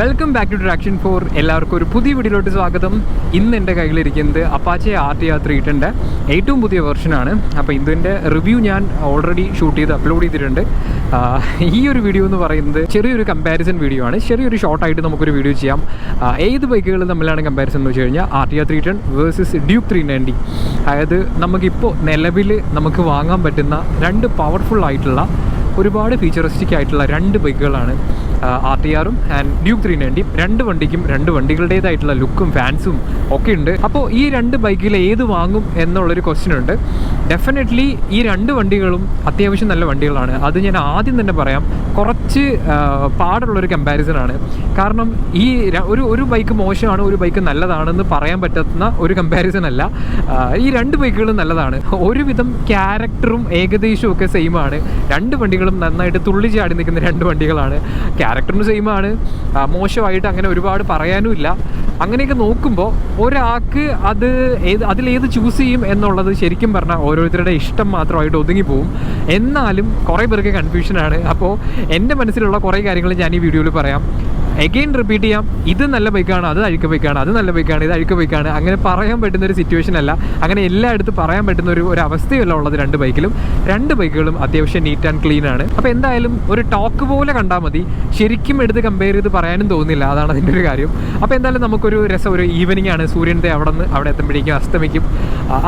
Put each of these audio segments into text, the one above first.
Welcome back to Traction four എല്ലാവർക്കും ഒരു പുതിയ വീഡിയോയിലോട്ട് സ്വാഗതം. ഇന്ന് എന്റെ കയ്യിലിരിക്കുന്നത് അപ്പാച്ചെ ആർ ടി ആർ ത്രീറ്റിന്റെ ഏറ്റവും പുതിയ വെർഷനാണ് അപ്പോൾ ഇതിന്റെ റിവ്യൂ ഞാൻ ഓൾറെഡി ഷൂട്ട് ചെയ്ത് അപ്ലോഡ് ചെയ്തിട്ടുണ്ട്. ഈ ഒരു വീഡിയോ എന്ന് പറയുന്നത് ചെറിയൊരു കമ്പാരിസൺ വീഡിയോ ആണ്. ചെറിയൊരു ഷോർട്ടായിട്ട് നമുക്കൊരു വീഡിയോ ചെയ്യാം. ഏത് ബൈക്കുകൾ തമ്മിലാണ് കമ്പാരിസൺ എന്ന് വെച്ച് കഴിഞ്ഞാൽ R T R three ten versus Duke three ninety അതായത് നമുക്കിപ്പോൾ നിലവിൽ നമുക്ക് വാങ്ങാൻ പറ്റുന്ന രണ്ട് പവർഫുൾ ആയിട്ടുള്ള ഒരുപാട് ഫീച്ചറിസ്റ്റിക് ആയിട്ടുള്ള രണ്ട് ബൈക്കുകളാണ് ആർ ടി ആറും ആൻഡ് ഡ്യൂക്ക് ത്രീ നയന്റിയും രണ്ട് വണ്ടിക്കും രണ്ട് വണ്ടികളുടേതായിട്ടുള്ള ലുക്കും ഫാൻസും ഒക്കെ ഉണ്ട്. അപ്പോൾ ഈ രണ്ട് ബൈക്കിൽ ഏത് വാങ്ങും എന്നുള്ളൊരു ക്വസ്റ്റ്യൻ ഉണ്ട്. ഡെഫിനറ്റ്ലി ഈ രണ്ട് വണ്ടികളും അത്യാവശ്യം നല്ല വണ്ടികളാണ്. അത് ഞാൻ ആദ്യം തന്നെ പറയാം. കുറച്ച് പാടുള്ളൊരു കമ്പാരിസൺ ആണ്. കാരണം ഈ ഒരു ഒരു ബൈക്ക് മോശമാണ് ഒരു ബൈക്ക് നല്ലതാണെന്ന് പറയാൻ പറ്റുന്ന ഒരു കമ്പാരിസൺ അല്ല. ഈ രണ്ട് ബൈക്കുകളും നല്ലതാണ്. ഒരുവിധം ക്യാരക്ടറും ഏകദേശവും ഒക്കെ സെയിം ആണ്. രണ്ട് വണ്ടികളും നന്നായിട്ട് തുള്ളി ചാടി നിൽക്കുന്ന രണ്ട് വണ്ടികളാണ്. ക്യാരക്ടറും സെയിം ആണ് മോശമായിട്ട് അങ്ങനെ ഒരുപാട് പറയാനും ഇല്ല അങ്ങനെയൊക്കെ നോക്കുമ്പോൾ ഒരാൾക്ക് അത് ഏത് അതിലേത് ചൂസ് ചെയ്യും എന്നുള്ളത് ശരിക്കും പറഞ്ഞാൽ ഓരോരുത്തരുടെ ഇഷ്ടം മാത്രമായിട്ട് ഒതുങ്ങിപ്പോവും. എന്നാലും കുറേ പേർക്ക് കൺഫ്യൂഷനാണ് അപ്പോൾ എന്റെ മനസ്സിലുള്ള കുറേ കാര്യങ്ങൾ ഞാൻ ഈ വീഡിയോയിൽ പറയാം. എഗെയിൻ റിപ്പീറ്റ് ചെയ്യാം. ഇത് നല്ല ബൈക്കാണ് അത് അഴുക്ക ബൈക്കാണ് അത് നല്ല ബൈക്കാണ് ഇത് അഴുക്ക ബൈക്കാണ് അങ്ങനെ പറയാൻ പറ്റുന്ന ഒരു സിറ്റുവേഷൻ അല്ല. അങ്ങനെ എല്ലായിടത്തും പറയാൻ പറ്റുന്ന ഒരു ഒരു അവസ്ഥയല്ല ഉള്ളത് രണ്ട് ബൈക്കിലും രണ്ട് ബൈക്കുകളും അത്യാവശ്യം നീറ്റ് ആൻഡ് ക്ലീൻ ആണ്. അപ്പോൾ എന്തായാലും ഒരു ടോക്ക് പോലെ കണ്ടാൽ മതി. ശരിക്കും എടുത്ത് കമ്പയർ ചെയ്ത് പറയാനും തോന്നുന്നില്ല. അതാണ് അതിന്റെ ഒരു കാര്യം. അപ്പോൾ എന്തായാലും നമുക്കൊരു രസം ഒരു ഈവനിങ് ആണ്. സൂര്യന്റെ അവിടെ നിന്ന് അവിടെ എത്തുമ്പോഴേക്കും അസ്തമിക്കും.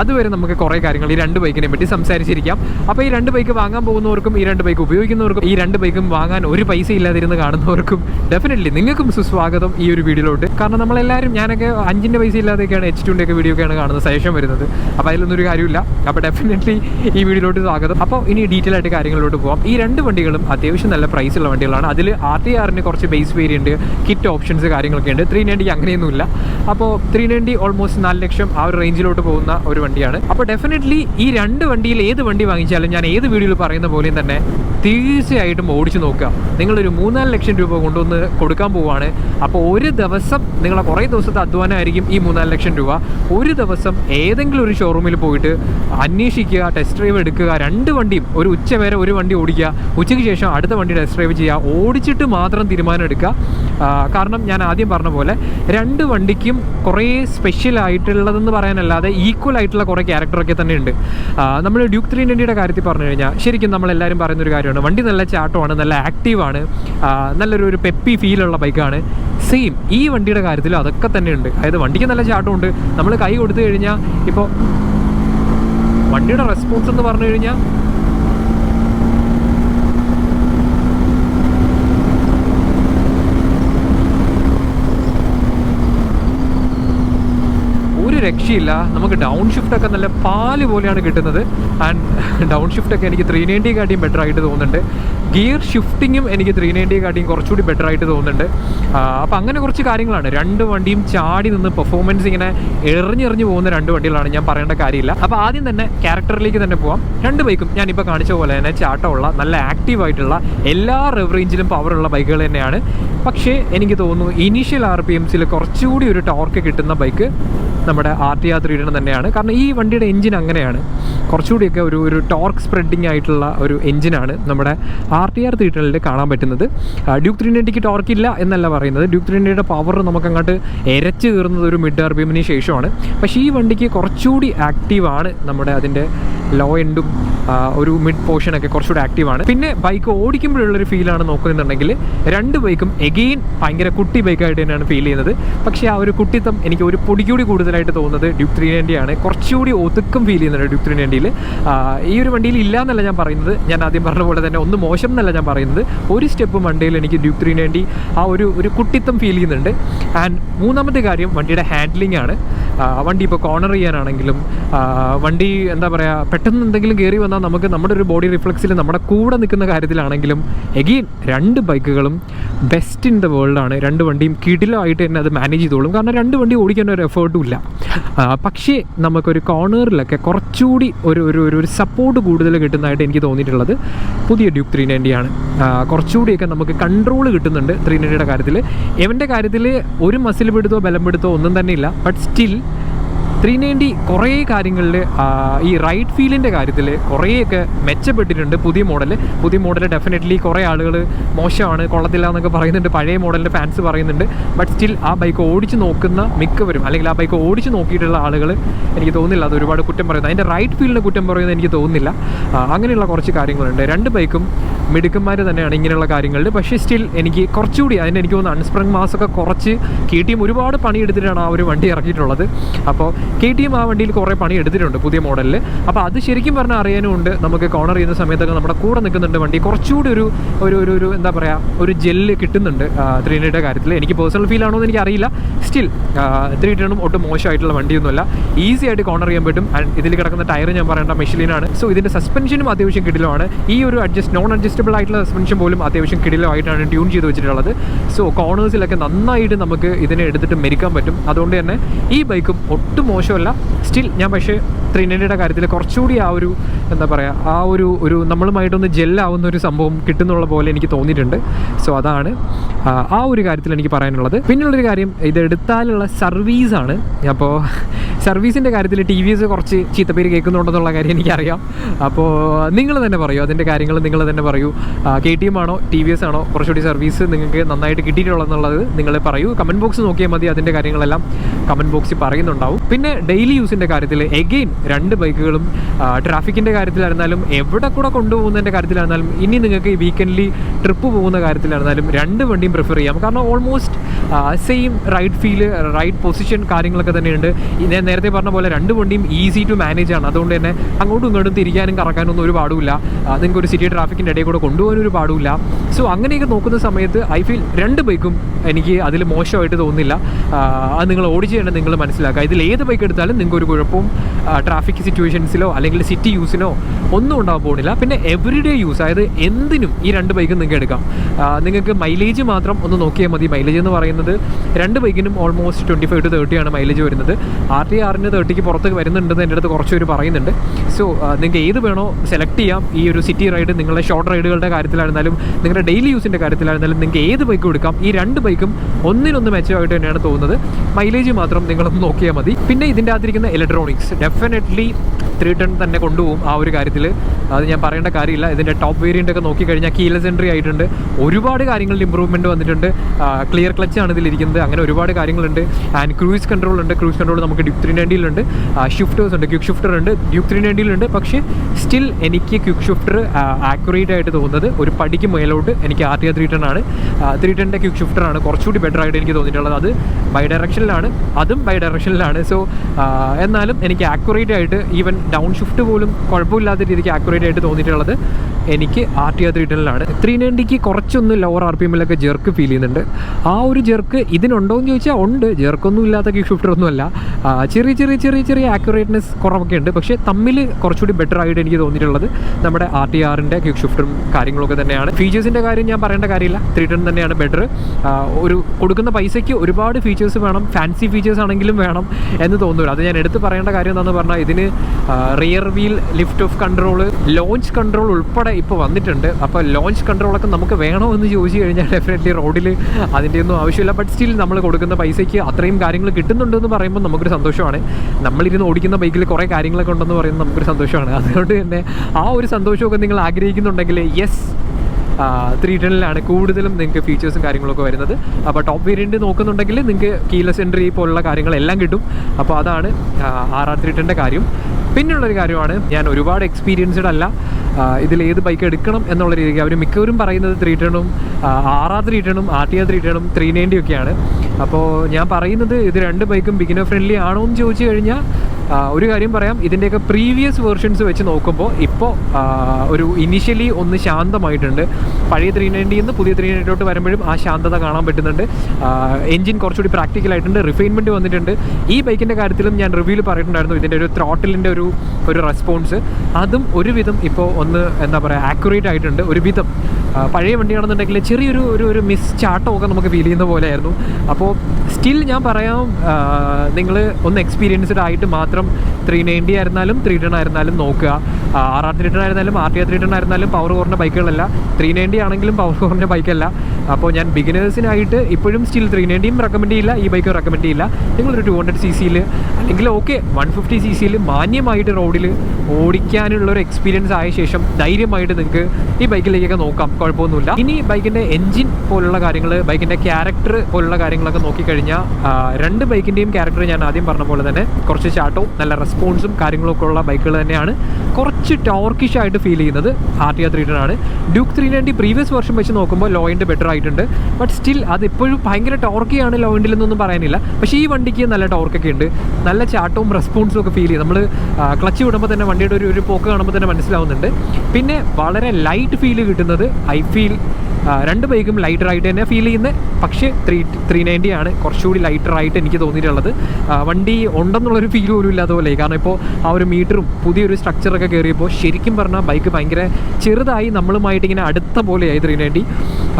അതുവരെ നമുക്ക് കുറേ കാര്യങ്ങൾ ഈ രണ്ട് ബൈക്കിനെ പറ്റി സംസാരിച്ചിരിക്കാം. അപ്പോൾ ഈ രണ്ട് ബൈക്ക് വാങ്ങാൻ പോകുന്നവർക്കും ഈ രണ്ട് ബൈക്ക് ഉപയോഗിക്കുന്നവർക്കും ഈ രണ്ട് ബൈക്കും വാങ്ങാൻ ഒരു പൈസ ഇല്ലാതിരുന്ന് കാണുന്നവർക്കും ഡെഫിനറ്റ്ലി നിങ്ങൾക്കും സുസ്വാഗതം ഈ ഒരു വീഡിയോയിലോട്ട്. കാരണം നമ്മളെല്ലാവരും ഞാനൊക്കെ അഞ്ചിന്റെ പൈസ ഇല്ലാതെയൊക്കെയാണ് എച്ച് ടുന്റെ ഒക്കെ വീഡിയോ ഒക്കെയാണ് കാണുന്നത് സജഷൻ വരുന്നത്. അപ്പോൾ അതിലൊന്നും ഒരു കാര്യമില്ല അപ്പോൾ ഡെഫിനറ്റ്ലി ഈ വീഡിയോയിലോട്ട് സ്വാഗതം. അപ്പോൾ ഇനി ഡീറ്റെയിൽ ആയിട്ട് കാര്യങ്ങളിലോട്ട് പോകാം ഈ രണ്ട് വണ്ടികളും അത്യാവശ്യം നല്ല പ്രൈസ് ഉള്ള വണ്ടികളാണ്. അതിൽ ആർ ടി ആറിന് കുറച്ച് ബേസ് വേരിയന്റ് കിറ്റ് ഓപ്ഷൻസ് കാര്യങ്ങളൊക്കെ ഉണ്ട്. ത്രീ നയന്റി അങ്ങനെയൊന്നുമില്ല. അപ്പോൾ ത്രീ നയന്റി ഓൾമോസ്റ്റ് നാല് ലക്ഷം ആ ഒരു റേഞ്ചിലോട്ട് പോകുന്ന ഒരു വണ്ടിയാണ്. അപ്പോൾ ഡെഫിനറ്റ്ലി ഈ രണ്ട് വണ്ടിയിൽ ഏത് വണ്ടി വാങ്ങിച്ചാലും ഞാൻ ഏത് വീഡിയോയിൽ പറയുന്ന പോലെയും തന്നെ തീർച്ചയായിട്ടും ഓടിച്ചു നോക്കുക. നിങ്ങളൊരു മൂന്നാൽ ലക്ഷം രൂപ കൊണ്ടുവന്ന് കൊടുക്കാൻ പോവാണ് അപ്പോൾ ഒരു ദിവസം നിങ്ങളെ കുറേ ദിവസത്തെ അധ്വാനമായിരിക്കും ഈ മൂന്നാൽ ലക്ഷം രൂപ. ഒരു ദിവസം ഏതെങ്കിലും ഒരു ഷോറൂമിൽ പോയിട്ട് അന്വേഷിക്കുക ടെസ്റ്റ് ഡ്രൈവ് എടുക്കുക രണ്ട് വണ്ടിയും ഒരു ഉച്ച വരെ ഒരു വണ്ടി ഓടിക്കുക ഉച്ചയ്ക്ക് ശേഷം അടുത്ത വണ്ടി ടെസ്റ്റ് ഡ്രൈവ് ചെയ്യുക ഓടിച്ചിട്ട് മാത്രം തീരുമാനം എടുക്കുക. കാരണം ഞാൻ ആദ്യം പറഞ്ഞ പോലെ രണ്ട് വണ്ടിക്കും കുറേ സ്പെഷ്യൽ ആയിട്ടുള്ളതെന്ന് പറയാനല്ലാതെ ഈക്വൽ ആയിട്ടുള്ള കുറേ ക്യാരക്ടറൊക്കെ തന്നെ ഉണ്ട് നമ്മൾ ഡ്യൂക്ക് ത്രീ നയന്റിയുടെ കാര്യത്തിൽ പറഞ്ഞു കഴിഞ്ഞാൽ ശരിക്കും നമ്മളെല്ലാവരും പറയുന്ന ഒരു കാര്യമാണ് വണ്ടി നല്ല ചാട്ടമാണ് നല്ല ആക്റ്റീവാണ് നല്ലൊരു ഒരു പെപ്പി ഫീലുള്ള ബൈക്കാണ് സെയിം ഈ വണ്ടിയുടെ കാര്യത്തിലും അതൊക്കെ തന്നെയുണ്ട്. അതായത് വണ്ടിക്ക് നല്ല ചാട്ടമുണ്ട്. നമ്മൾ കൈ കൊടുത്തു കഴിഞ്ഞാൽ ഇപ്പോൾ വണ്ടിയുടെ റെസ്പോൺസ് എന്ന് പറഞ്ഞു കഴിഞ്ഞാൽ രക്ഷയില്ല. നമുക്ക് ഡൗൺ ഷിഫ്റ്റ് ഒക്കെ നല്ല പാൽ പോലെയാണ് കിട്ടുന്നത്. ആൻഡ് ഡൗൺ ഷിഫ്റ്റ് ഒക്കെ എനിക്ക് ത്രീ നയന്റി കാട്ടിയും ബെറ്റർ ആയിട്ട് തോന്നുന്നുണ്ട്. ഗിയർ ഷിഫ്റ്റിങ്ങും എനിക്ക് ത്രീ നയന്റി കാട്ടിയും കുറച്ചുകൂടി ബെറ്റർ ആയിട്ട് തോന്നുന്നുണ്ട്. അപ്പോൾ അങ്ങനെ കുറച്ച് കാര്യങ്ങളാണ്. രണ്ട് വണ്ടിയും ചാടി നിന്ന് പെർഫോമൻസ് ഇങ്ങനെ എറിഞ്ഞെറിഞ്ഞ് പോകുന്ന രണ്ട് വണ്ടികളാണ് ഞാൻ പറയേണ്ട കാര്യമില്ല. അപ്പോൾ ആദ്യം തന്നെ ക്യാരക്ടറിലേക്ക് തന്നെ പോവാം. രണ്ട് ബൈക്കും ഞാനിപ്പോൾ കാണിച്ച പോലെ തന്നെ ചാട്ടമുള്ള നല്ല ആക്റ്റീവായിട്ടുള്ള എല്ലാ റെവറേഞ്ചിലും പവറുള്ള ബൈക്കുകൾ തന്നെയാണ്. പക്ഷേ എനിക്ക് തോന്നുന്നു ഇനീഷ്യൽ ആർ പി എംസിൽ കുറച്ചുകൂടി ഒരു ടോർക്ക് കിട്ടുന്ന ബൈക്ക് നമ്മുടെ ആർ ടി ആർ ത്രീ തന്നെയാണ്. കാരണം ഈ വണ്ടിയുടെ എഞ്ചിൻ അങ്ങനെയാണ്. കുറച്ചുകൂടിയൊക്കെ ഒരു ഒരു ടോർക്ക് സ്പ്രെഡിങ് ആയിട്ടുള്ള ഒരു എഞ്ചിനാണ് നമ്മുടെ ആർ ടി ആർ ത്രീ കാണാൻ പറ്റുന്നത്. ഡ്യൂക്ക് ത്രീ നയന്റിക്ക് ടോർക്ക് ഇല്ല എന്നല്ല പറയുന്നത്. ഡ്യൂക്ക് ത്രീ നയന്റിയുടെ പവർ നമുക്ക് അങ്ങോട്ട് എരച്ച് കയറുന്നത് ഒരു മിഡ് ആർ ബിമിന് ശേഷമാണ്. പക്ഷേ ഈ വണ്ടിക്ക് കുറച്ചുകൂടി ആക്റ്റീവാണ് നമ്മുടെ അതിന്റെ ലോ എൻഡും ഒരു മിഡ് പോർഷനൊക്കെ കുറച്ചുകൂടി ആക്റ്റീവാണ് പിന്നെ ബൈക്ക് ഓടിക്കുമ്പോഴുള്ളൊരു ഫീലാണ് നോക്കുന്നുണ്ടെങ്കിൽ രണ്ട് ബൈക്കും എഗെയിൻ ഭയങ്കര കുട്ടി ബൈക്കായിട്ട് തന്നെയാണ് ഫീൽ ചെയ്യുന്നത്. പക്ഷേ ആ ഒരു കുട്ടിത്തം എനിക്ക് ഒരു പൊടിക്കൂടി കൂടുതലായിട്ട് തോന്നുന്നത് ഡ്യൂക്ക് ത്രീ ആണ് കുറച്ചുകൂടി ഒതുക്കം ഫീൽ ചെയ്യുന്നുണ്ട് ഡ്യൂക്ക് ത്രീ നയന്റിയിൽ ഈ ഒരു വണ്ടിയിൽ ഇല്ല എന്നല്ല ഞാൻ പറയുന്നത്. ഞാൻ ആദ്യം പറഞ്ഞ പോലെ തന്നെ ഒന്ന് മോശം എന്നല്ല ഞാൻ പറയുന്നത്. ഒരു സ്റ്റെപ്പ് വണ്ടിയിൽ എനിക്ക് ഡ്യൂക്ക് ത്രീ നയന്റി ആ ഒരു ഒരു കുട്ടിത്തം ഫീൽ ചെയ്യുന്നുണ്ട്. ആൻഡ് മൂന്നാമത്തെ കാര്യം വണ്ടിയുടെ ഹാൻഡ്ലിംഗ് ആണ്. വണ്ടി ഇപ്പോൾ കോർണർ ചെയ്യാനാണെങ്കിലും വണ്ടി എന്താ പറയുക പെട്ടെന്ന് എന്തെങ്കിലും കയറി വന്നാൽ നമുക്ക് നമ്മുടെ ഒരു ബോഡി റിഫ്ലക്സിൽ നമ്മുടെ കൂടെ നിൽക്കുന്ന കാര്യത്തിലാണെങ്കിലും എഗെയിൻ രണ്ട് ബൈക്കുകളും ബെസ്റ്റ് ഇൻ ദ വേൾഡ് ആണ്. രണ്ട് വണ്ടിയും കിടിലമായിട്ട് തന്നെ അത് മാനേജ് ചെയ്തോളും. കാരണം രണ്ട് വണ്ടി ഓടിക്കാൻ ഒരു എഫേർട്ടും ഇല്ല. പക്ഷേ നമുക്കൊരു കോർണറിലൊക്കെ കുറച്ചുകൂടി ഒരു ഒരു ഒരു സപ്പോർട്ട് കൂടുതൽ കിട്ടുന്നതായിട്ട് എനിക്ക് തോന്നിയിട്ടുള്ളത് പുതിയ ഡ്യൂക്ക് ത്രീ നയന്റിയാണ് കുറച്ചുകൂടിയൊക്കെ നമുക്ക് കൺട്രോൾ കിട്ടുന്നുണ്ട് ത്രീ നയന്റിയുടെ കാര്യത്തിൽ എവന്റെ കാര്യത്തിൽ ഒരു മസിൽ പിടുത്തോ ബലം പിടുത്തോ ഒന്നും തന്നെ ഇല്ല ബട്ട് സ്റ്റിൽ ത്രീ നയന്റി കുറേ കാര്യങ്ങളിൽ ഈ റൈഡ് ഫീലിന്റെ കാര്യത്തിൽ കുറേയൊക്കെ മെച്ചപ്പെട്ടിട്ടുണ്ട് പുതിയ മോഡൽ പുതിയ മോഡൽ ഡെഫിനറ്റ്ലി കുറേ ആളുകൾ മോശമാണ് കൊള്ളത്തില്ല എന്നൊക്കെ പറയുന്നുണ്ട്. പഴയ മോഡലിന്റെ ഫാൻസ് പറയുന്നുണ്ട്. ബട്ട് സ്റ്റിൽ ആ ബൈക്ക് ഓടിച്ച് നോക്കുന്ന മിക്കവരും അല്ലെങ്കിൽ ആ ബൈക്ക് ഓടിച്ച് നോക്കിയിട്ടുള്ള ആളുകൾ എനിക്ക് തോന്നുന്നില്ല. അത് ഒരുപാട് കുറ്റം പറയുന്നത് അതിന്റെ റൈറ്റ് ഫീൽഡിനെ കുറ്റം പറയുന്നത് എനിക്ക് തോന്നുന്നില്ല. അങ്ങനെയുള്ള കുറച്ച് കാര്യങ്ങളുണ്ട്. രണ്ട് ബൈക്കും മിടുക്കന്മാർ തന്നെയാണ് ഇങ്ങനെയുള്ള കാര്യങ്ങളിൽ പക്ഷേ സ്റ്റിൽ എനിക്ക് കുറച്ചുകൂടി അതിന്റെ എനിക്ക് തോന്നുന്നു അൺസ്പ്രങ് മാസൊക്കെ കുറച്ച് കെ ടി എം ഒരുപാട് പണിയെടുത്തിട്ടാണ് ആ ഒരു വണ്ടി ഇറക്കിയിട്ടുള്ളത്. അപ്പോൾ കെ ടി എം ആ വണ്ടിയിൽ കുറേ പണി എടുത്തിട്ടുണ്ട് പുതിയ മോഡലിൽ അപ്പോൾ അത് ശരിക്കും പറഞ്ഞാൽ അറിയാനുമുണ്ട്. നമുക്ക് കോർണർ ചെയ്യുന്ന സമയത്തൊക്കെ നമ്മുടെ കൂടെ നിൽക്കുന്നുണ്ട് വണ്ടി. കുറച്ചുകൂടി ഒരു ഒരു ഒരു ഒരു എന്താ പറയുക ഒരു ജെല്ല് കിട്ടുന്നുണ്ട് ത്രീ ഹൺഡ്രഡിന്റെ കാര്യത്തിൽ എനിക്ക് പേഴ്സണൽ ഫീൽ ആണോ എന്ന് എനിക്ക് അറിയില്ല. സ്റ്റിൽ ത്രീ ഹൺഡ്രഡും ഒട്ടും മോശമായിട്ടുള്ള വണ്ടിയൊന്നുമല്ല. ഈസി ആയിട്ട് കോർണർ ചെയ്യാൻ പറ്റും. ഇതിൽ കിടക്കുന്ന ടയർ ഞാൻ പറയേണ്ട മെഷീനാണ് സോ ഇതിന്റെ സസ്പെൻഷനും അത്യാവശ്യം കിടിലമാണ്. ഈ ഒരു അഡ്ജസ്റ്റ് നോൺ അഡ്ജസ്റ്റബിൾ ആയിട്ടുള്ള സസ്പെൻഷൻ പോലും അത്യാവശ്യം കിടിലമായിട്ടാണ് ട്യൂൺ ചെയ്ത് വെച്ചിട്ടുള്ളത്. സോ കോർണേഴ്സിലൊക്കെ നന്നായിട്ട് നമുക്ക് ഇതിനെ എടുത്തിട്ട് മെരിക്കാൻ പറ്റും. അതുകൊണ്ട് തന്നെ ഈ ബൈക്കും ഒട്ടും മോശമല്ല. സ്റ്റിൽ ഞാൻ പക്ഷേ ത്രീ നയന്റിയുടെ കാര്യത്തിൽ കുറച്ചുകൂടി ആ ഒരു എന്താ പറയുക ആ ഒരു ഒരു നമ്മളുമായിട്ടൊന്ന് ജെല്ലാവുന്ന ഒരു സംഭവം കിട്ടുന്നുള്ള പോലെ എനിക്ക് തോന്നിയിട്ടുണ്ട്. സോ അതാണ് ആ, ഒരു കാര്യത്തിൽ എനിക്ക് പറയാനുള്ളത്. പിന്നെയുള്ളൊരു കാര്യം ഇത് എടുത്താലുള്ള സർവീസാണ് അപ്പോൾ സർവീസിന്റെ കാര്യത്തിൽ ടി വി എസ് കുറച്ച് ചീത്തപ്പേര് കേൾക്കുന്നുണ്ടെന്നുള്ള കാര്യം എനിക്കറിയാം. അപ്പോൾ നിങ്ങൾ തന്നെ പറയൂ. അതിന്റെ കാര്യങ്ങൾ നിങ്ങൾ തന്നെ പറയൂ. കെ ടി എം ആണോ ടി വി എസ് ആണോ കുറച്ചുകൂടി സർവീസ് നിങ്ങൾക്ക് നന്നായിട്ട് കിട്ടിയിട്ടുള്ളതെന്നുള്ളത് നിങ്ങൾ പറയൂ. കമന്റ് ബോക്സ് നോക്കിയാൽ മതി അതിന്റെ കാര്യങ്ങളെല്ലാം കമന്റ് ബോക്സിൽ പറയുന്നുണ്ടാവും. പിന്നെ ഡെയിലി യൂസിന്റെ കാര്യത്തിൽ എഗെയിൻ രണ്ട് ബൈക്കുകളും ട്രാഫിക്കിന്റെ കാര്യത്തിലായിരുന്നാലും എവിടെ കൂടെ കൊണ്ടുപോകുന്നതിന്റെ കാര്യത്തിലായിരുന്നാലും ഇനി നിങ്ങൾക്ക് ഈ വീക്കെൻഡിൽ ട്രിപ്പ് പോകുന്ന കാര്യത്തിലായിരുന്നാലും രണ്ട് വണ്ടിയും പ്രിഫർ ചെയ്യാം. കാരണം almost same ride feel ride position കാര്യങ്ങളൊക്കെ തന്നെയുണ്ട്. ഇതേ നേരത്തെ പറഞ്ഞ പോലെ രണ്ട് വണ്ടിയും ഈസി ടു മാനേജ് ആണ്. അതുകൊണ്ട് തന്നെ അങ്ങോട്ടും ഇങ്ങോട്ടും തിരിക്കാനും കറക്കാനും ഒന്നും ഒരു പാടുമില്ല. നിങ്ങൾക്ക് ഒരു സിറ്റി ട്രാഫിക്കിന്റെ ഇടയിൽ കൂടെ കൊണ്ടുപോകാൻ ഒരു പാടുമില്ല. സോ അങ്ങനെയൊക്കെ നോക്കുന്ന സമയത്ത് ഐ ഫീൽ രണ്ട് ബൈക്കും എനിക്ക് അതിൽ മോശമായിട്ട് തോന്നുന്നില്ല. അത് നിങ്ങൾ ഓടിച്ച് തന്നെ നിങ്ങൾ മനസ്സിലാക്കുക. ഇതിൽ ഏത് ബൈക്ക് എടുത്താലും നിങ്ങൾക്ക് ഒരു കുഴപ്പവും ട്രാഫിക് സിറ്റുവേഷൻസിലോ അല്ലെങ്കിൽ സിറ്റി യൂസിനോ ഒന്നും ഉണ്ടാകാൻ പോകുന്നില്ല. പിന്നെ എവറിഡേ യൂസ് അതായത് എന്തിനും ഈ രണ്ട് ബൈക്കും നിങ്ങൾക്ക് എടുക്കാം. നിങ്ങൾക്ക് മൈലേജ് മാത്രം ഒന്ന് നോക്കിയാൽ മതി. മൈലേജ് എന്ന് പറയുന്നത് രണ്ട് ബൈക്കിനും ഓൾമോസ്റ്റ് ട്വന്റി ഫൈവ് ടു തേർട്ടിയാണ് മൈലേജ് വരുന്നത്. ആർ ടി ആറിന് തേർട്ടിക്ക് പുറത്തേക്ക് വരുന്നുണ്ടെന്ന് എന്റെ അടുത്ത് കുറച്ച് പേര് പറയുന്നുണ്ട് സോ നിങ്ങൾക്ക് ഏത് വേണോ സെലക്ട് ചെയ്യാം. ഈ ഒരു സിറ്റി റൈഡ് നിങ്ങളുടെ ഷോർട്ട് റൈഡുകളുടെ കാര്യത്തിലായിരുന്നാലും നിങ്ങളുടെ ഡെയിലി യൂസിന്റെ കാര്യത്തിലായിരുന്നാലും നിങ്ങൾക്ക് ഏത് ബൈക്കും എടുക്കാം? ഈ രണ്ട് ബൈക്കും ഒന്നിനൊന്ന് മെച്ചമായിട്ട് തന്നെയാണ് തോന്നുന്നത്. മൈലേജ് മാത്രം നിങ്ങളൊന്ന് നോക്കിയാൽ മതി. പിന്നെ ഇതിന്റെ അകത്തിരിക്കുന്ന ഇലക്ട്രോണിക്സ് ഡെഫിനറ്റ്ലി ത്രീ ടൺ തന്നെ കൊണ്ടുപോകും ആ ഒരു കാര്യത്തിൽ അത് ഞാൻ പറയേണ്ട കാര്യമില്ല. ഇതിന്റെ ടോപ്പ് വേരിയന്റ് ഒക്കെ നോക്കിക്കഴിഞ്ഞാൽ കീലസ് എൻട്രി ആയിട്ടുണ്ട്. ഒരുപാട് കാര്യങ്ങളിൽ ഇമ്പ്രൂവ്മെന്റ് വന്നിട്ടുണ്ട്. ക്ലിയർ ക്ലച്ച് ആണ് ഇതിലിരിക്കുന്നത്. അങ്ങനെ ഒരുപാട് കാര്യങ്ങളുണ്ട്. ആൻഡ് ക്രൂയിസ് കൺട്രോൾ ഉണ്ട്. ക്രൂയിസ് കൺട്രോൾ നമുക്ക് ഡിപ് നയന്റിയിലുണ്ട് ഷിഫ്റ്റേഴ്സ് ഉണ്ട് ക്യുക്ക് ഷിഫ്റ്റർ ഉണ്ട് ഡ്യൂക്ക് ത്രീ നയന്റിയിലുണ്ട് പക്ഷേ സ്റ്റിൽ എനിക്ക് ക്യുക്ക് ഷിഫ്റ്റർ ആക്യുറേറ്റ് ആയിട്ട് തോന്നുന്നത് ഒരു പടിക്ക് മേലോട്ട് എനിക്ക് R T R three ten ആണ് ത്രീ ടെന്റെ ക്യുക്ക് ഷിഫ്റ്റർ ആണ് കുറച്ചുകൂടി ബെറ്റർ ആയിട്ട് എനിക്ക് തോന്നിയിട്ടുള്ളത്. അത് ബൈ ഡയറക്ഷനിലാണ് അതും ബൈ ഡയറക്ഷനിലാണ് സോ എന്നാലും എനിക്ക് ആക്യുറേറ്റ് ആയിട്ട് ഈവൻ ഡൗൺ ഷിഫ്റ്റ് പോലും കുഴപ്പമില്ലാത്ത രീതിക്ക് ആക്യുറേറ്റ് ആയിട്ട് തോന്നിയിട്ടുള്ളത്. എനിക്ക് ആർ ടി ആർ ത്രീ ടെനിലാണ് ത്രീ നയന്റിക്ക് കുറച്ചൊന്ന് ലോവർ ആർ പി എമ്മിലൊക്കെ ജെർക്ക് ഫീൽ ചെയ്യുന്നുണ്ട്. ആ ഒരു ജെർക്ക് ഇതിനുണ്ടോ എന്ന് ചോദിച്ചാൽ ഉണ്ട്. ജെർക്കൊന്നും ഇല്ലാത്ത ഒന്നുമല്ല ആ, ചെറിയ ചെറിയ ചെറിയ ചെറിയ ആക്യുറേറ്റ്നെസ് കുറവൊക്കെ ഉണ്ട്. പക്ഷേ തമ്മിൽ കുറച്ചുകൂടി ബെറ്റർ ആയിട്ട് എനിക്ക് തോന്നിയിട്ടുള്ളത് നമ്മുടെ ആർ ടി ആറിന്റെ ക്യൂ ഷിഫ്റ്ററും കാര്യങ്ങളൊക്കെ തന്നെയാണ്. ഫീച്ചേഴ്സിന്റെ കാര്യം ഞാൻ പറയേണ്ട കാര്യമില്ല. ത്രീ ടെൻ തന്നെയാണ് ബെറ്റർ ഒരു കൊടുക്കുന്ന പൈസയ്ക്ക് ഒരുപാട് ഫീച്ചേഴ്സ് വേണം. ഫാൻസി ഫീച്ചേഴ്സ് ആണെങ്കിലും വേണം എന്ന് തോന്നുന്നു. അത് ഞാൻ എടുത്ത് പറയേണ്ട കാര്യം എന്താണെന്ന് പറഞ്ഞാൽ ഇതിന് rear wheel lift off control launch control ഉൾപ്പെടെ ഇപ്പോൾ വന്നിട്ടുണ്ട്. അപ്പോൾ ലോഞ്ച് കൺട്രോളൊക്കെ നമുക്ക് വേണോ എന്ന് ചോദിച്ചു കഴിഞ്ഞാൽ ഡെഫിനറ്റ്ലി റോഡിൽ അതിന്റെ ഒന്നും ആവശ്യമില്ല. ബട്ട് സ്റ്റിൽ നമ്മൾ കൊടുക്കുന്ന പൈസയ്ക്ക് അത്രയും കാര്യങ്ങൾ കിട്ടുന്നുണ്ട് എന്ന് പറയുമ്പോൾ നമുക്കൊരു സന്തോഷമാണ്. നമ്മളിരുന്ന് ഓടിക്കുന്ന ബൈക്കിൽ കുറേ കാര്യങ്ങളൊക്കെ ഉണ്ടെന്ന് പറയുമ്പോൾ നമുക്കൊരു സന്തോഷമാണ്. അതുകൊണ്ട് തന്നെ ആ ഒരു സന്തോഷമൊക്കെ നിങ്ങൾ ആഗ്രഹിക്കുന്നുണ്ടെങ്കിൽ യെസ് ത്രീ ടെണിലാണ് കൂടുതലും നിങ്ങൾക്ക് ഫീച്ചേഴ്സും കാര്യങ്ങളൊക്കെ വരുന്നത്. അപ്പോൾ ടോപ്പ് വേരിയന്റ് നോക്കുന്നുണ്ടെങ്കിൽ നിങ്ങൾക്ക് കീലസ് എൻട്രി പോലുള്ള കാര്യങ്ങളെല്ലാം കിട്ടും. അപ്പോൾ അതാണ് ആർ ആർ ത്രീ ടെന്റെ കാര്യം. പിന്നുള്ളൊരു കാര്യമാണ് ഞാൻ ഒരുപാട് എക്സ്പീരിയൻസ്ഡ് അല്ല. ഇതിൽ ഏത് ബൈക്ക് എടുക്കണം എന്നുള്ള രീതിക്ക് അവർ മിക്കവരും പറയുന്നത് ത്രീ ടേണും ആർ ആർ ത്രീ ടേണും ആർ ടി ആർ ത്രീ ടേണും ത്രീ നയന്റി ഒക്കെയാണ് അപ്പോൾ ഞാൻ പറയുന്നത് ഇത് രണ്ട് ബൈക്കും ബിഗിനർ ഫ്രണ്ട്ലി ആണോ എന്ന് ചോദിച്ചു കഴിഞ്ഞാൽ ഒരു കാര്യം പറയാം. ഇതിന്റെയൊക്കെ പ്രീവിയസ് വേർഷൻസ് വെച്ച് നോക്കുമ്പോൾ ഇപ്പോൾ ഒരു ഇനിഷ്യലി ഒന്ന് ശാന്തമായിട്ടുണ്ട്. പഴയ ത്രീ നയന്റിയിൽ നിന്ന് പുതിയ ത്രീ നയന്റിലോട്ട് വരുമ്പോഴും ആ ശാന്തത കാണാൻ പറ്റുന്നുണ്ട്. എൻജിൻ കുറച്ചുകൂടി പ്രാക്ടിക്കൽ ആയിട്ടുണ്ട്. റിഫൈൻമെന്റ് വന്നിട്ടുണ്ട്. ഈ ബൈക്കിന്റെ കാര്യത്തിലും ഞാൻ റിവ്യൂവിൽ പറഞ്ഞിട്ടുണ്ടായിരുന്നു ഇതിന്റെ ഒരു ത്രോട്ടിലിന്റെ ഒരു ഒരു റെസ്പോൺസ് അതും ഒരുവിധം ഇപ്പോൾ ഒന്ന് എന്താ പറയുക ആക്യുറേറ്റ് ആയിട്ടുണ്ട്. ഒരുവിധം. പഴയ വണ്ടിയാണെന്നുണ്ടെങ്കിൽ ചെറിയൊരു ഒരു ഒരു മിസ് ചാട്ടമൊക്കെ നമുക്ക് ഫീൽ ചെയ്യുന്ന പോലെയായിരുന്നു. അപ്പോൾ സ്റ്റിൽ ഞാൻ പറയാം നിങ്ങൾ ഒന്ന് എക്സ്പീരിയൻസ്ഡ് ആയിട്ട് മാത്രം ത്രീ നയന്റി ആയിരുന്നാലും ത്രീ ടെൺ ആയിരുന്നാലും നോക്കുക. ആർ ആർ ത്രീ ടെൺ ആയിരുന്നാലും R T R three ten ആയിരുന്നാലും പവർ കുറഞ്ഞ ബൈക്കുകളല്ല ത്രീ നയന്റി ആണെങ്കിലും പവർ കുറഞ്ഞ ബൈക്കല്ല അപ്പോൾ ഞാൻ ബിഗിനേഴ്സിനായിട്ട് ഇപ്പോഴും സ്റ്റിൽ ത്രീ നയന്റിയും റെക്കമെൻഡ് ചെയ്യില്ല ഈ ബൈക്കും റെക്കമെൻഡ് ചെയ്യില്ല. നിങ്ങളൊരു ടു ഹൺഡ്രഡ് സി സിയിൽ അല്ലെങ്കിൽ ഓക്കെ വൺ ഫിഫ്റ്റി സി സിയിൽ മാന്യമായിട്ട് റോഡിൽ ഓടിക്കാനുള്ള ഒരു എക്സ്പീരിയൻസ് ആയ ശേഷം ധൈര്യമായിട്ട് നിങ്ങൾക്ക് ഈ ബൈക്കിലേക്കൊക്കെ നോക്കാം കുഴപ്പമൊന്നുമില്ല. ഇനി ബൈക്കിന്റെ എൻജിൻ പോലുള്ള കാര്യങ്ങൾ ബൈക്കിന്റെ ക്യാരക്ടർ പോലുള്ള കാര്യങ്ങളൊക്കെ നോക്കിക്കഴിഞ്ഞാൽ രണ്ട് ബൈക്കിന്റെയും ക്യാരക്ടർ ഞാൻ ആദ്യം പറഞ്ഞ പോലെ തന്നെ കുറച്ച് ചാട്ടവും നല്ല റെസ്പോൺസും കാര്യങ്ങളൊക്കെ ഉള്ള ബൈക്കുകൾ തന്നെയാണ് കുറച്ച് ടോർക്കിഷ് ആയിട്ട് ഫീൽ ചെയ്യുന്നത്. ആർ ടി ആർ ത്രീ ആണ്. ഡ്യൂക്ക് ത്രീ നയന്റി പ്രീവിയസ് വർഷം വെച്ച് നോക്കുമ്പോൾ ലോ എൻഡ് ബെറ്റർ ആയിട്ടുണ്ട്. ബട്ട് സ്റ്റിൽ അത് ഇപ്പോഴും ഭയങ്കര ടോർക്കിയാണ് ലോ എൻഡിൽ എന്നൊന്നും പറയാനില്ല. പക്ഷേ ഈ വണ്ടിക്ക് നല്ല ടോർക്കൊക്കെ ഉണ്ട്. നല്ല ചാട്ടവും റെസ്പോൺസും ഒക്കെ ഫീൽ ചെയ്യും. നമ്മൾ ക്ലച്ച് വിടുമ്പോൾ തന്നെ വണ്ടിയുടെ ഒരു ഒരു പോക്ക് കാണുമ്പോൾ തന്നെ മനസ്സിലാവുന്നുണ്ട്. പിന്നെ വളരെ ലൈറ്റ് ഫീൽ കിട്ടുന്നത് ഐ ഫീൽ രണ്ട് ബൈക്കും ലൈറ്റർ ആയിട്ട് തന്നെ ഫീൽ ചെയ്യുന്നത് പക്ഷേ ത്രീ ത്രീ നയന്റി ആണ് കുറച്ചുകൂടി ലൈറ്റർ ആയിട്ട് എനിക്ക് തോന്നിയിട്ടുള്ളത്. വണ്ടി ഉണ്ടെന്നുള്ളൊരു ഫീൽ പോലും ഇല്ലാത്ത പോലെ കാരണം ഇപ്പോൾ ആ ഒരു മീറ്ററും പുതിയൊരു സ്ട്രക്ചറൊക്കെ കയറിയപ്പോൾ ശരിക്കും പറഞ്ഞാൽ ബൈക്ക് ഭയങ്കര ചെറുതായി നമ്മളുമായിട്ട് ഇങ്ങനെ അടുത്ത പോലെയായി ത്രീ നയന്റി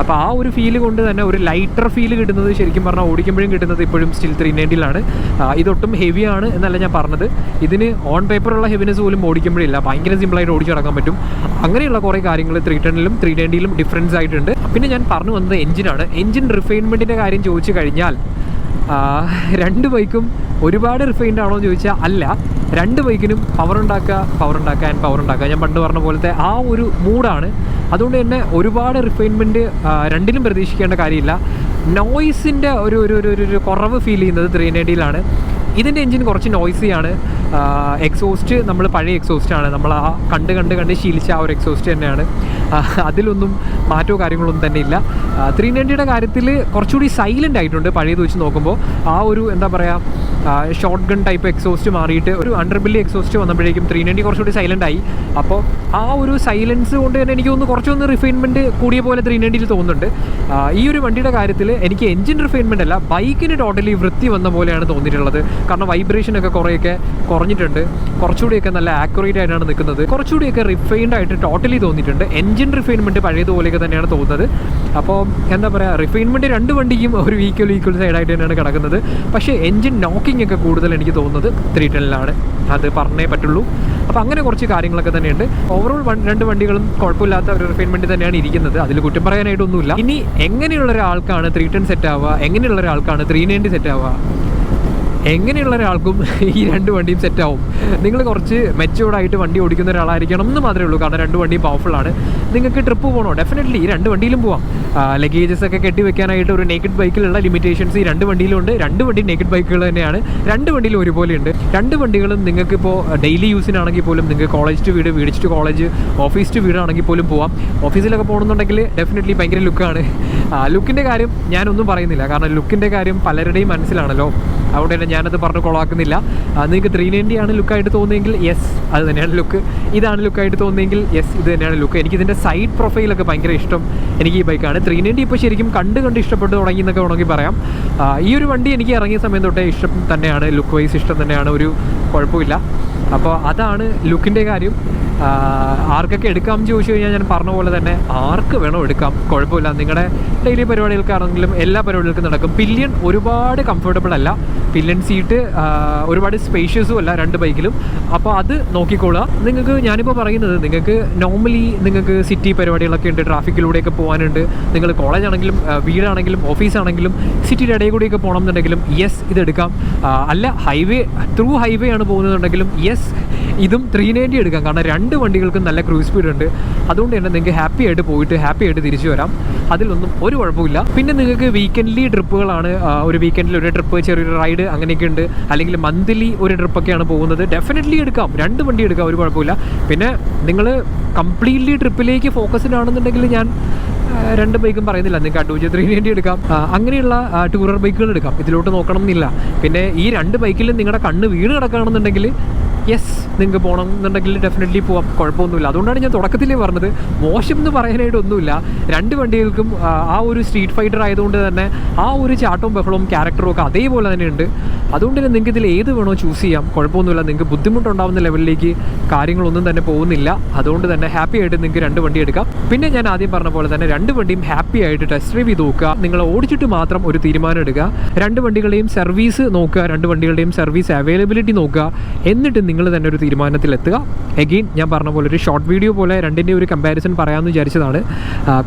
അപ്പോൾ ആ ഒരു ഫീൽ കൊണ്ട് തന്നെ ഒരു ലൈറ്റർ ഫീൽ കിട്ടുന്നത് ശരിക്കും പറഞ്ഞാൽ ഓടിക്കുമ്പോഴും കിട്ടുന്നത് ഇപ്പോഴും സ്റ്റിൽ ത്രീ നയന്റിയിലാണ് ഇതൊട്ടും ഹെവിയാണ് എന്നല്ല ഞാൻ പറഞ്ഞത്. ഇതിന് ഓൺ പേപ്പറുള്ള ഹെവിനെസ് പോലും ഓടിക്കുമ്പോഴില്ല. ഭയങ്കര സിമ്പിളായിട്ട് ഓടിച്ചു നടക്കാൻ പറ്റും. അങ്ങനെയുള്ള കുറേ കാര്യങ്ങൾ ത്രീ ടെണ്ണിലും ത്രീ നയന്റിയിലും ഡിഫറൻസ് ആയിട്ടുണ്ട്. പിന്നെ ഞാൻ പറഞ്ഞു വന്നത് എൻജിനാണ് എൻജിൻ റിഫൈൻമെന്റിന്റെ കാര്യം ചോദിച്ചു കഴിഞ്ഞാൽ രണ്ട് ബൈക്കും ഒരുപാട് റിഫൈൻഡ് ആണോ എന്ന് ചോദിച്ചാൽ അല്ല. രണ്ട് ബൈക്കിനും പവർ ഉണ്ടാക്കുക പവർ ഉണ്ടാക്കുക ആൻഡ് പവർ ഉണ്ടാക്കുക. ഞാൻ പണ്ട് പറഞ്ഞ പോലത്തെ ആ ഒരു മൂഡാണ്. അതുകൊണ്ട് തന്നെ ഒരുപാട് റിഫൈൻമെന്റ് രണ്ടിലും പ്രതീക്ഷിക്കേണ്ട കാര്യമില്ല. നോയ്സിന്റെ ഒരു ഒരു ഒരു ഒരു- കുറവ് ഫീൽ ചെയ്യുന്നത് ത്രീ നയന്റിയിലാണ് ഇതിന്റെ എഞ്ചിൻ കുറച്ച് നോയ്സിയാണ് എക്സോസ്റ്റ് നമ്മൾ പഴയ എക്സോസ്റ്റ് ആണ്. നമ്മൾ ആ കണ്ട് കണ്ട് കണ്ട് ശീലിച്ച ആ ഒരു എക്സോസ്റ്റ് തന്നെയാണ്. അതിലൊന്നും മാറ്റോ കാര്യങ്ങളൊന്നും തന്നെ ഇല്ല. ത്രീ നയന്റിയുടെ കാര്യത്തിൽ കുറച്ചുകൂടി സൈലന്റ് ആയിട്ടുണ്ട് പഴയത് വെച്ച് നോക്കുമ്പോൾ ആ ഒരു എന്താ പറയുക ഷോർട്ട് ഗൺ ടൈപ്പ് എക്സോസ്റ്റ് മാറിയിട്ട് ഒരു അണ്ടർ ബില്ലി എക്സോസ്റ്റ് വന്നപ്പോഴേക്കും ത്രീ നയന്റി കുറച്ചുകൂടി സൈലന്റ് ആയി. അപ്പോൾ ആ ഒരു സൈലൻസ് കൊണ്ട് തന്നെ എനിക്ക് തോന്നുന്നു കുറച്ചൊന്ന് റിഫൈൻമെന്റ് കൂടിയ പോലെ ത്രീ നയന്റിയിൽ തോന്നുന്നുണ്ട്. ഈ ഒരു വണ്ടിയുടെ കാര്യത്തിൽ എനിക്ക് എഞ്ചിൻ റിഫൈൻമെന്റ് അല്ല ബൈക്കിന് ടോട്ടലി വൃത്തി വന്ന പോലെയാണ് തോന്നിയിട്ടുള്ളത്. കാരണം വൈബ്രേഷനൊക്കെ കുറേയൊക്കെ കുറഞ്ഞിട്ടുണ്ട്. കുറച്ചുകൂടിയൊക്കെ നല്ല ആക്യുറേറ്റ് ആയിട്ടാണ് നിൽക്കുന്നത്. കുറച്ചുകൂടിയൊക്കെ റിഫൈൻഡ് ആയിട്ട് ടോട്ടലി തോന്നിയിട്ടുണ്ട്. എഞ്ചിൻ റിഫൈൻമെന്റ് പഴയതുപോലെയൊക്കെ തന്നെയാണ് തോന്നുന്നത്. അപ്പോൾ എന്താ പറയുക റിഫൈൻമെന്റ് രണ്ട് വണ്ടിക്കും ഒരു ഈക്വൽ ഈക്വൽ സൈഡായിട്ട് തന്നെയാണ് കിടക്കുന്നത്. പക്ഷേ എഞ്ചിൻ നോക്കിംഗ് ഒക്കെ കൂടുതൽ എനിക്ക് തോന്നുന്നത് ത്രീ ടെന്നിലാണ് അത് പറഞ്ഞേ പറ്റുള്ളൂ. അപ്പോൾ അങ്ങനെ കുറച്ച് കാര്യങ്ങളൊക്കെ തന്നെയുണ്ട്. ഓവറോൾ രണ്ട് വണ്ടികളും കുഴപ്പമില്ലാത്ത ഒരു റിഫൈൻമെന്റ് തന്നെയാണ് ഇരിക്കുന്നത്. അതിൽ കുറ്റം പറയാനായിട്ടൊന്നുമില്ല. ഇനി എങ്ങനെയുള്ള ഒരാൾക്കാണ് ത്രീ ടെൻ സെറ്റ് ആവുക? എങ്ങനെയുള്ള ഒരാൾക്കാണ് ത്രീ നയന്റി സെറ്റ് ആവുക? എങ്ങനെയുള്ള ഒരാൾക്കും ഈ രണ്ട് വണ്ടിയും സെറ്റ് ആവും. നിങ്ങൾ കുറച്ച് മെച്ചുവേർഡായിട്ട് വണ്ടി ഓടിക്കുന്ന ഒരാളായിരിക്കണം എന്ന് മാത്രമേ ഉള്ളൂ. കാരണം രണ്ട് വണ്ടിയും പവർഫുൾ ആണ്. നിങ്ങൾക്ക് ട്രിപ്പ് പോകണോ ഡെഫിനറ്റ്ലി ഈ രണ്ട് വണ്ടിയിലും പോവാം. ലഗേജസ് ഒക്കെ കെട്ടി വെക്കാനായിട്ട് ഒരു നേക്കഡ് ബൈക്കിലുള്ള ലിമിറ്റേഷൻസ് ഈ രണ്ട് വണ്ടിയിലുണ്ട്. രണ്ട് വണ്ടി നേക്കഡ് ബൈക്കുകൾ തന്നെയാണ്. രണ്ട് വണ്ടിയിലും ഒരുപോലെയുണ്ട്. രണ്ട് വണ്ടികളും നിങ്ങൾക്കിപ്പോൾ ഡെയിലി യൂസിനാണെങ്കിൽ പോലും നിങ്ങൾക്ക് കോളേജ് ടു വീട് വീടിച്ച് ടു കോളേജ് ഓഫീസ് ടു വീടാണെങ്കിൽ പോലും പോവാം. ഓഫീസിലൊക്കെ പോകണമെന്നുണ്ടെങ്കിൽ ഡെഫിനറ്റ്ലി ഭയങ്കര ലുക്കാണ് ലുക്കിന്റെ കാര്യം ഞാനൊന്നും പറയുന്നില്ല. കാരണം ലുക്കിന്റെ കാര്യം പലരുടെയും മനസ്സിലാണല്ലോ. അതുകൊണ്ട് തന്നെ ഞാനത് പറഞ്ഞ് കൊളാക്കുന്നില്ല നിങ്ങൾക്ക് ത്രീ നയന്റി ആണ് ലുക്കായിട്ട് തോന്നിയെങ്കിൽ യെസ് അത് തന്നെയാണ് ലുക്ക് ഇതാണ് ലുക്കായിട്ട് തോന്നിയെങ്കിൽ യെസ് ഇത് തന്നെയാണ് ലുക്ക് എനിക്കിതിന്റെ സൈഡ് പ്രൊഫൈലൊക്കെ ഭയങ്കര ഇഷ്ടം. എനിക്ക് ഈ ബൈക്കാണ് ത്രീ നയന്റി ഇപ്പോൾ ശരിക്കും കണ്ട് കണ്ട് ഇഷ്ടപ്പെട്ട് തുടങ്ങി എന്നൊക്കെ വേണമെങ്കിൽ പറയാം. ഈ ഒരു വണ്ടി എനിക്ക് ഇറങ്ങിയ സമയം തൊട്ടേ ഇഷ്ടം തന്നെയാണ്. ലുക്ക് വൈസ് ഇഷ്ടം തന്നെയാണ്. ഒരു കുഴപ്പമില്ല. അപ്പോൾ അതാണ് ലുക്കിന്റെ കാര്യം. ആർക്കൊക്കെ എടുക്കാം എന്ന് ചോദിച്ചു കഴിഞ്ഞാൽ ഞാൻ പറഞ്ഞ പോലെ തന്നെ ആർക്ക് വേണോ എടുക്കാം. കുഴപ്പമില്ല. നിങ്ങളുടെ ഡെയിലി പരിപാടികൾക്കാണെങ്കിലും എല്ലാ പരിപാടികൾക്കും നടക്കും. പില്യൺ ഒരുപാട് കംഫർട്ടബിൾ അല്ല. പില്യൺ സീറ്റ് ഒരുപാട് സ്പേഷ്യസും അല്ല രണ്ട് ബൈക്കിലും അപ്പോൾ അത് നോക്കിക്കോളുക. നിങ്ങൾക്ക് ഞാനിപ്പോൾ പറയുന്നത് നിങ്ങൾക്ക് നോർമലി നിങ്ങൾക്ക് സിറ്റി പരിപാടികളൊക്കെ ഉണ്ട് ട്രാഫിക്കിലൂടെയൊക്കെ പോകാനുണ്ട്. നിങ്ങൾ കോളേജ് ആണെങ്കിലും വീടാണെങ്കിലും ഓഫീസാണെങ്കിലും സിറ്റിയുടെ ഇടയിൽ കൂടിയൊക്കെ പോകണം എന്നുണ്ടെങ്കിലും യെസ് ഇതെടുക്കാം അല്ല ഹൈവേ ത്രൂ ഹൈവേ ആണ് പോകുന്നതെന്നുണ്ടെങ്കിലും യെസ് ഇതും ത്രീ നയന്റി എടുക്കാം. കാരണം രണ്ട് വണ്ടികൾക്കും നല്ല ക്രൂസ് സ്പീഡ് ഉണ്ട്. അതുകൊണ്ട് തന്നെ നിങ്ങൾക്ക് ഹാപ്പി ആയിട്ട് പോയിട്ട് ഹാപ്പി ആയിട്ട് തിരിച്ചു വരാം. അതിലൊന്നും ഒരു കുഴപ്പമില്ല. പിന്നെ നിങ്ങൾക്ക് വീക്കെൻഡ്ലി ട്രിപ്പുകളാണ് ഒരു വീക്കെൻഡിൽ ഒരു ട്രിപ്പ് ചെറിയൊരു റൈഡ് അങ്ങനെയൊക്കെ ഉണ്ട്. അല്ലെങ്കിൽ മന്ത്ലി ഒരു ട്രിപ്പൊക്കെയാണ് പോകുന്നത്. ഡെഫിനറ്റ്ലി എടുക്കാം. രണ്ട് വണ്ടി എടുക്കാം ഒരു കുഴപ്പമില്ല. പിന്നെ നിങ്ങൾ കംപ്ലീറ്റ്ലി ട്രിപ്പിലേക്ക് ഫോക്കസ്ഡ് ആണെന്നുണ്ടെങ്കിൽ ഞാൻ രണ്ട് ബൈക്കും പറയുന്നില്ല. നിങ്ങൾക്ക് അഡൂജ് ത്രീ വേണ്ടി എടുക്കാം. അങ്ങനെയുള്ള ടൂറർ ബൈക്കുകൾ എടുക്കാം. ഇതിലോട്ട് നോക്കണം എന്നില്ല പിന്നെ ഈ രണ്ട് ബൈക്കിലും നിങ്ങളുടെ കണ്ണ് വീണ് കിടക്കുകയാണെന്നുണ്ടെങ്കിൽ യെസ് നിങ്ങൾക്ക് പോകണം എന്നുണ്ടെങ്കിൽ ഡെഫിനറ്റ്ലി പോവാം. കുഴപ്പമൊന്നുമില്ല. അതുകൊണ്ടാണ് ഞാൻ തുടക്കത്തിലേ പറഞ്ഞത്. മോശം എന്ന് പറയാനായിട്ടൊന്നുമില്ല രണ്ട് വണ്ടികൾക്കും ആ ഒരു സ്ട്രീറ്റ് ഫൈറ്റർ ആയതുകൊണ്ട് തന്നെ ആ ഒരു ചാട്ടവും ബഹളവും ക്യാരക്ടറും ഒക്കെ അതേപോലെ തന്നെ ഉണ്ട്. അതുകൊണ്ട് തന്നെ നിങ്ങൾക്ക് ഇതിൽ ഏത് വേണോ ചൂസ് ചെയ്യാം. കുഴപ്പമൊന്നുമില്ല. നിങ്ങൾക്ക് ബുദ്ധിമുട്ടുണ്ടാവുന്ന ലെവലിലേക്ക് കാര്യങ്ങളൊന്നും തന്നെ പോകുന്നില്ല. അതുകൊണ്ട് തന്നെ ഹാപ്പി ആയിട്ട് നിങ്ങൾക്ക് രണ്ട് വണ്ടി എടുക്കാം. പിന്നെ ഞാൻ ആദ്യം പറഞ്ഞ പോലെ തന്നെ രണ്ട് വണ്ടിയും ഹാപ്പി ആയിട്ട് ടെസ്റ്റ് ഡ്രൈവ് ചെയ്ത് നോക്കുക. നിങ്ങൾ ഓടിച്ചിട്ട് മാത്രം ഒരു തീരുമാനം എടുക്കുക. രണ്ട് വണ്ടികളുടെയും സർവീസ് നോക്കുക. രണ്ട് വണ്ടികളുടെയും സർവീസ് അവൈലബിലിറ്റി നോക്കുക. എന്നിട്ട് നിങ്ങൾ തന്നെ ഒരു തീരുമാനത്തിലെത്തുക. എഗെയിൻ ഞാൻ പറഞ്ഞ പോലെ ഒരു ഷോർട്ട് വീഡിയോ പോലെ രണ്ടിന്റെ ഒരു കമ്പാരിസൺ പറയാമെന്ന് വിചാരിച്ചതാണ്.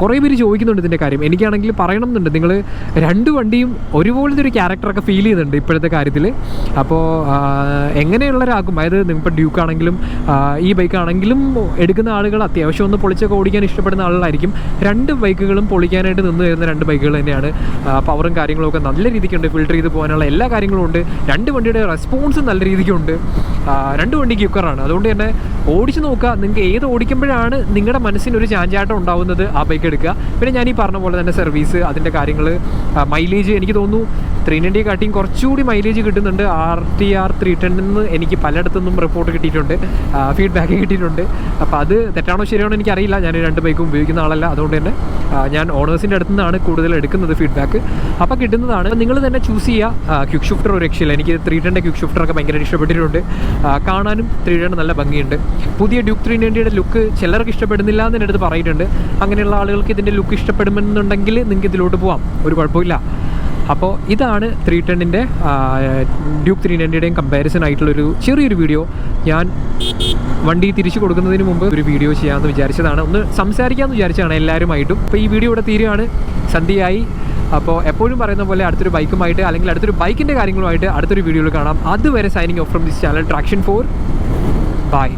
കുറേ പേര് ചോദിക്കുന്നുണ്ട് ഇതിന്റെ കാര്യം. എനിക്കാണെങ്കിൽ പറയണം എന്നുണ്ട് നിങ്ങൾ രണ്ട് വണ്ടിയും ഒരുപോലത്തെ ഒരു ക്യാരക്ടറൊക്കെ ഫീൽ ചെയ്യുന്നുണ്ട് ഇപ്പോഴത്തെ കാര്യത്തിൽ അപ്പോൾ എങ്ങനെയുള്ളവരാകും അതായത് നിങ്ങളിപ്പോൾ ഡ്യൂക്ക് ആണെങ്കിലും ഈ ബൈക്ക് ആണെങ്കിലും എടുക്കുന്ന ആളുകൾ അത്യാവശ്യം ഒന്ന് പൊളിച്ചൊക്കെ ഓടിക്കാൻ ഇഷ്ടപ്പെടുന്ന ആളുകളായിരിക്കും. രണ്ട് ബൈക്കുകളും പൊളിക്കാനായിട്ട് നിന്ന് വരുന്ന രണ്ട് ബൈക്കുകൾ തന്നെയാണ് പവറും കാര്യങ്ങളൊക്കെ നല്ല രീതിക്കുണ്ട്. ഫിൽട്ടർ ചെയ്ത് പോകാനുള്ള എല്ലാ കാര്യങ്ങളും ഉണ്ട്. രണ്ട് വണ്ടിയുടെ റെസ്പോൺസും നല്ല രീതിക്കുണ്ട്. രണ്ട് വണ്ടി ക്യുക്കറാണ്. അതുകൊണ്ട് തന്നെ ഓടിച്ച് നോക്കുക. നിങ്ങൾക്ക് ഏത് ഓടിക്കുമ്പോഴാണ് നിങ്ങളുടെ മനസ്സിനൊരു ചാഞ്ചാട്ടം ഉണ്ടാവുന്നത് ആ ബൈക്ക് എടുക്കുക. പിന്നെ ഞാൻ ഈ പറഞ്ഞ പോലെ തന്നെ സർവീസ് അതിന്റെ കാര്യങ്ങൾ മൈലേജ് എനിക്ക് തോന്നുന്നു ത്രീ നയന്റി കാട്ടിയും കുറച്ചുകൂടി മൈലേജ് കിട്ടുന്നുണ്ട്. ആർ ടി ആർ ത്രീ ടെന്നിന്ന് എനിക്ക് പലയിടത്തുനിന്നും റിപ്പോർട്ട് കിട്ടിയിട്ടുണ്ട്. ഫീഡ്ബാക്ക് കിട്ടിയിട്ടുണ്ട്. അപ്പോൾ അത് തെറ്റാണോ ശരിയാണോ എനിക്കറിയില്ല. ഞാൻ രണ്ട് ബൈക്കും ഉപയോഗിക്കുന്ന ആളല്ല. അതുകൊണ്ട് തന്നെ ഞാൻ ഓണേഴ്സിന്റെ അടുത്തു നിന്നാണ് കൂടുതൽ എടുക്കുന്നത് ഫീഡ്ബാക്ക് അപ്പോൾ കിട്ടുന്നതാണ്. നിങ്ങൾ തന്നെ ചൂസ് ചെയ്യുക. ക്യുക്ക് ഷിഫ്റ്റർ ഒരു രക്ഷയില്ല. എനിക്ക് ത്രീ ടെന്റെ ക്യുക്ക് ഷിഫ്റ്ററൊക്കെ ഭയങ്കര ഇഷ്ടപ്പെട്ടിട്ടുണ്ട്. കാണാനും ത്രീ ടെൻ നല്ല ഭംഗിയുണ്ട്. പുതിയ ഡ്യൂക്ക് ത്രീ നയന്റിയുടെ ലുക്ക് ചിലർക്ക് ഇഷ്ടപ്പെടുന്നില്ല എന്ന് എന്റെ അടുത്ത് പറയിട്ടുണ്ട് അങ്ങനെയുള്ള ആളുകൾക്ക് ഇതിന്റെ ലുക്ക് ഇഷ്ടപ്പെടുമെന്നുണ്ടെങ്കിൽ നിങ്ങൾക്ക് ഇതിലോട്ട് പോവാം. ഒരു കുഴപ്പമില്ല. അപ്പോൾ ഇതാണ് ത്രീ ടെണ്ണിന്റെ ഡ്യൂക്ക് ത്രീ നയന്റിയുടെയും കമ്പാരിസൺ ആയിട്ടുള്ളൊരു ചെറിയൊരു വീഡിയോ. ഞാൻ വണ്ടി തിരിച്ചു കൊടുക്കുന്നതിന് മുമ്പ് ഒരു വീഡിയോ ചെയ്യാമെന്ന് വിചാരിച്ചതാണ്. ഒന്ന് സംസാരിക്കാമെന്ന് വിചാരിച്ചതാണ് എല്ലാവരുമായിട്ടും. അപ്പോൾ ഈ വീഡിയോ ഇവിടെ തീരുകയാണ്. സന്ധ്യയായി. അപ്പോൾ എപ്പോഴും പറയുന്ന പോലെ അടുത്തൊരു ബൈക്കുമായിട്ട് അല്ലെങ്കിൽ അടുത്തൊരു ബൈക്കിന്റെ കാര്യങ്ങളുമായിട്ട് അടുത്തൊരു വീഡിയോയിൽ കാണാം. അതുവരെ signing off from this channel Traction four bye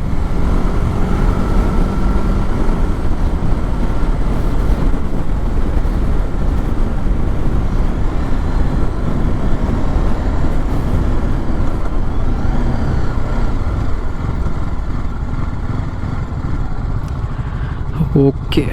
okay